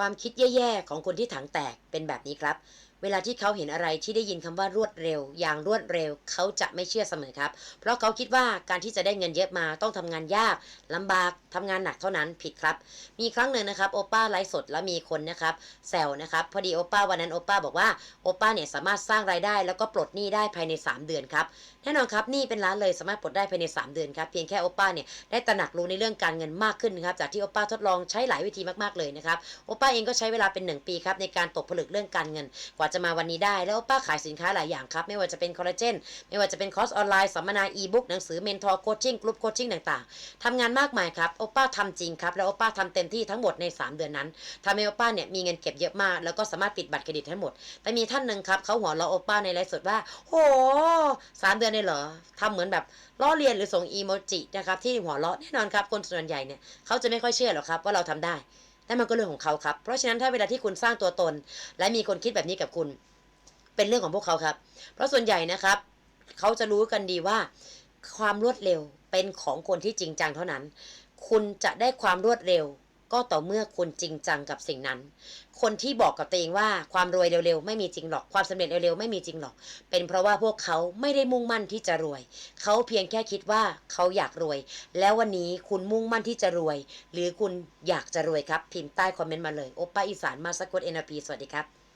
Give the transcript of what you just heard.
ความคิดแย่ๆของคนที่ถังแตกเป็นแบบนี้ครับ เวลาที่เขาเห็นอะไรที่ได้ยินคำว่ารวดเร็ว อย่างรวดเร็วเขาจะไม่เชื่อเสมอครับ เพราะเขาคิดว่าการที่จะได้เงินเยอะมาต้องทำงานยากลำบากทำงานหนักเท่านั้นผิดครับ มีครั้งหนึ่งนะครับโอป้าไลฟ์สดแล้วมีคนนะครับแซวนะครับพอดีโอป้าวันนั้นโอป้าบอกว่าโอป้าเนี่ยสามารถสร้างรายได้ แล้วก็ปลดหนี้ได้ภายใน 3 เดือนครับแน่นอนครับหนี่เป็นล้านเลยสามารถปลดได้ภายใน 3 เดือนครับเพียงแค่โอป้าเนี่ยได้ตระหนักรู้ในเรื่องการเงินมากขึ้นครับจากที่โอป้าทดลองใช้หลายวิธีมากๆเลยนะครับโอป้าเองก็ใช้เวลาเป็น 1 ปีครับในการตกผลึกเรื่องการเงินกว่าจะมาวันนี้ได้ แล้วป้าขายสินค้าหลายอย่างครับ ไม่ว่าจะเป็นคอลลาเจน ไม่ว่าจะเป็นคอร์สออนไลน์สัมมนาอีบุ๊กหนังสือเมนทอร์โคชชิ่งกลุ่มโคชชิ่งต่างๆทำงานมากมายครับโอป้าทำจริงครับแล้วโอป้าทำเต็มที่ทั้งหมดใน 3 เดือนนั้นทำให้โอป้าเนี่ยมีเงินเก็บเยอะมาก แล้วก็สามารถปิดบัตรเครดิตทั้งหมด แต่มีท่านหนึ่งครับเขาหัวเราะโอป้าในไลฟ์สดว่าโหสามเดือนเลยเหรอทำเหมือนแบบล้อเลียนหรือส่งอีโมจินะครับที่หัวเราะแน่นอนครับคนส่วนใหญ่เนี่ยเขาจะไม่ค่อยเชื่อหรอกครับว่าเราทำได้ แต่นมันก็เรื่องของเขาครับ เพราะฉะนั้นถ้าเวลาที่คุณสร้างตัวตน และมีคนคิดแบบนี้กับคุณ เป็นเรื่องของพวกเขาครับ เพราะส่วนใหญ่นะครับ เขาจะรู้กันดีว่า ความรวดเร็วเป็นของคนที่จริงจังเท่านั้น คุณจะได้ความรวดเร็ว ก็ต่อเมื่อคุณจริงจังกับสิ่งนั้น คนที่บอกกับตัวเองว่าความรวยเร็วๆ ไม่มีจริงหรอก ความสำเร็จเร็วๆ ไม่มีจริงหรอก เป็นเพราะว่าพวกเขาไม่ได้มุ่งมั่นที่จะรวย เขาเพียงแค่คิดว่าเขาอยากรวย แล้ววันนี้คุณมุ่งมั่นที่จะรวย หรือคุณอยากจะรวยครับ พิมพ์ใต้คอมเมนต์มาเลย โอป้าอีสานมาสกดเอ็นพีสวัสดีครับ